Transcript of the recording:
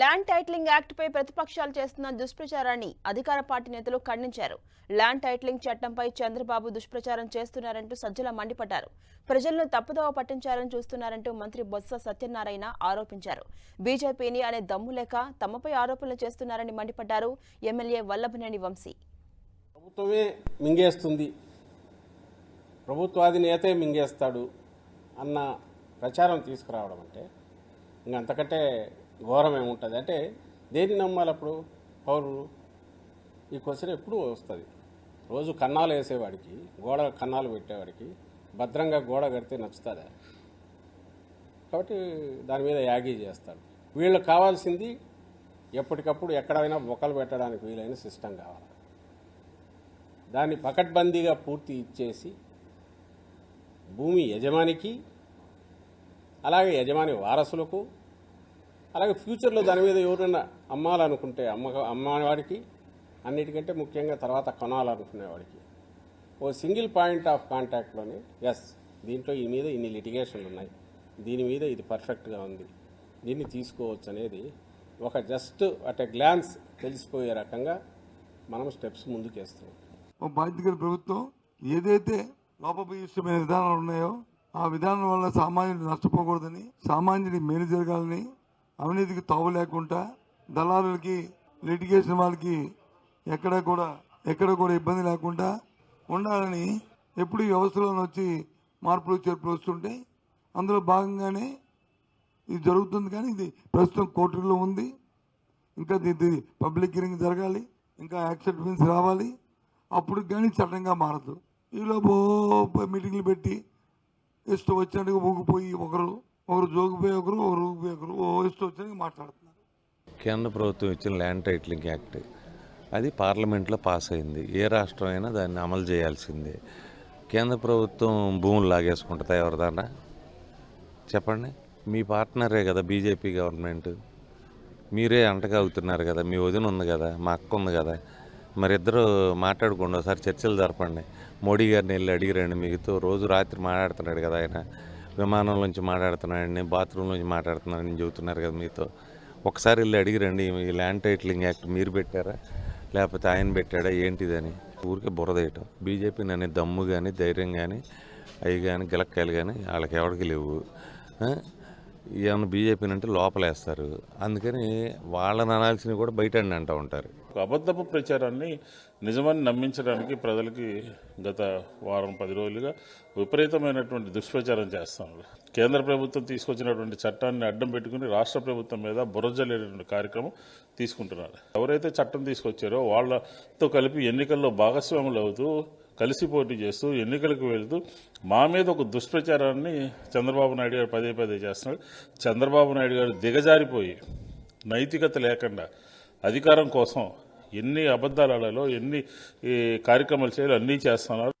Land titling act పై ప్రతిపక్షాలు చేస్తున్న దుష్ప్రచారాన్ని అధికార పార్టీ నేతలు ఖండించారు. ల్యాండ్ టైటిలింగ్ చట్టంపై చంద్రబాబు దుష్ప్రచారం చేస్తున్నారంటూ సజ్జల మండిపడ్డారు. ప్రజలను తప్పుదోవ పట్టించాలని చూస్తున్నారంటూ మంత్రి బొత్స సత్యనారాయణ ఆరోపించారు. బీజేపీని అనే దమ్ము లేక తమపై ఆరోపణలు చేస్తున్నారని మండిపడ్డారు ఎమ్మెల్యే వల్లభనేని వంశీ. ప్రభుత్వమే మింగేస్తుంది. ప్రభుత్వాధినేతే మింగేస్తాడు అన్న ప్రచారం తీసుకురావడం అంటే ఇంకంతకంటే ఘోరం ఏముంటుంది? అంటే దేన్ని నమ్మాలి అప్పుడు పౌరులు. ఈ క్వశ్చన్ ఎప్పుడు వస్తుంది. రోజు కన్నాలు వేసేవాడికి గోడ కన్నాలు పెట్టేవాడికి భద్రంగా గోడ కడితే నచ్చుతుందా? కాబట్టి దాని మీద యాగీ చేస్తాడు. వీళ్ళకి కావాల్సింది ఎప్పటికప్పుడు ఎక్కడైనా మొక్కలు పెట్టడానికి వీలైన సిస్టమ్ కావాలి. దాన్ని పకడ్బందీగా పూర్తి ఇచ్చేసి భూమి యజమానికి అలాగే యజమాని వారసులకు అలాగే ఫ్యూచర్లో దాని మీద ఎవరైనా అమ్మాలనుకుంటే అమ్మ అమ్మవాడికి అన్నిటికంటే ముఖ్యంగా తర్వాత కొనాలనుకునేవాడికి ఓ సింగిల్ పాయింట్ ఆఫ్ కాంటాక్ట్లోనే ఎస్ దీంట్లో ఈ మీద ఇన్ని లిటిగేషన్లు ఉన్నాయి. దీని మీద ఇది పర్ఫెక్ట్గా ఉంది. దీన్ని తీసుకోవచ్చు అనేది ఒక జస్ట్ అట్ ఎ గ్లాన్స్ తెలిసిపోయే రకంగా మనం స్టెప్స్ ముందుకేస్తున్నాం ఓ బాధ్యత ప్రభుత్వం ఏదైతే లోపభీష్టమైన విధానాలు ఉన్నాయో ఆ విధానం వల్ల సామాన్యుడు నష్టపోకూడదని సామాన్యుడి మేలు జరగాలని అవినీతికి తావు లేకుండా దళారులకి లిటిగేషన్ వాళ్ళకి ఎక్కడ కూడా ఎక్కడ కూడా ఇబ్బంది లేకుండా ఉండాలని ఎప్పుడు వ్యవస్థలో వచ్చి మార్పులు చేర్పులు వస్తుంటే అందులో భాగంగానే ఇది జరుగుతుంది కానీ ఇది ప్రస్తుతం కోర్టులో ఉంది. ఇంకా ఇది పబ్లిక్ హియరింగ్ జరగాలి ఇంకా యాక్సెప్టెన్స్ రావాలి. అప్పుడు కానీ చట్టంగా మారదు. ఈలోపు మీటింగ్లు పెట్టి ఇష్టం వచ్చినట్టుగా ఊగిపోయి ఒకరు ఒకరు జోగిపోయి ఒకరు ఒకరు ఊగిపోయి ఒకరు ఓ ఇష్టం వచ్చి మాట్లాడుతున్నారు. కేంద్ర ప్రభుత్వం ఇచ్చిన ల్యాండ్ టైటిలింగ్ యాక్ట్ అది పార్లమెంట్లో పాస్ అయింది. ఏ రాష్ట్రం అయినా దాన్ని అమలు చేయాల్సిందే. కేంద్ర ప్రభుత్వం భూములు లాగేసుకుంటుందా ఎవరిదానా చెప్పండి. మీ పార్ట్నరే కదా బీజేపీ గవర్నమెంట్. మీరే అంటగలుగుతున్నారు కదా మీ వదిన ఉంది కదా మా అక్క ఉంది కదా. మరి ఇద్దరు మాట్లాడుకోండి ఒకసారి చర్చలు జరపండి. మోడీ గారిని వెళ్ళి అడిగిరండి మీతో రోజు రాత్రి మాట్లాడుతున్నాడు కదా ఆయన. విమానం నుంచి మాట్లాడుతున్నాడని బాత్రూమ్ నుంచి మాట్లాడుతున్నాడని చెబుతున్నారు కదా మీతో. ఒకసారి వెళ్ళి అడిగిరండి ఈ ల్యాండ్ టైటిలింగ్ యాక్ట్ మీరు పెట్టారా? లేకపోతే ఆయన పెట్టాడా? ఏంటిదని. ఊరికే బురదేయటం బీజేపీ అనే దమ్ము కానీ ధైర్యం కానీ అవి కానీ గిలక్కాయలు కానీ వాళ్ళకి ఎవరికి లేవు. ఏమన్నా బీజేపీని అంటే లోపలేస్తారు. అందుకని వాళ్ళని అనాల్సినవి కూడా బయట అంటూ ఉంటారు. అబద్ధపు ప్రచారాన్ని నిజమని నమ్మించడానికి ప్రజలకి గత వారం పది రోజులుగా విపరీతమైనటువంటి దుష్ప్రచారం చేస్తున్నారు. కేంద్ర ప్రభుత్వం తీసుకొచ్చినటువంటి చట్టాన్ని అడ్డం పెట్టుకుని రాష్ట్ర ప్రభుత్వం మీద బురజలేటువంటి కార్యక్రమం తీసుకుంటున్నారు. ఎవరైతే చట్టం తీసుకొచ్చారో వాళ్ళతో కలిపి ఎన్నికల్లో భాగస్వాములు అవుతూ కలిసి పోటీ చేస్తూ ఎన్నికలకు వెళుతూ మా మీద ఒక దుష్ప్రచారాన్ని చంద్రబాబు నాయుడు గారు పదే పదే చేస్తున్నాడు చంద్రబాబు నాయుడు గారు దిగజారిపోయి నైతికత లేకుండా అధికారం కోసం ఎన్ని అబద్ధాలలో ఎన్ని కార్యక్రమాలు చేయాలో అన్నీ చేస్తున్నారు.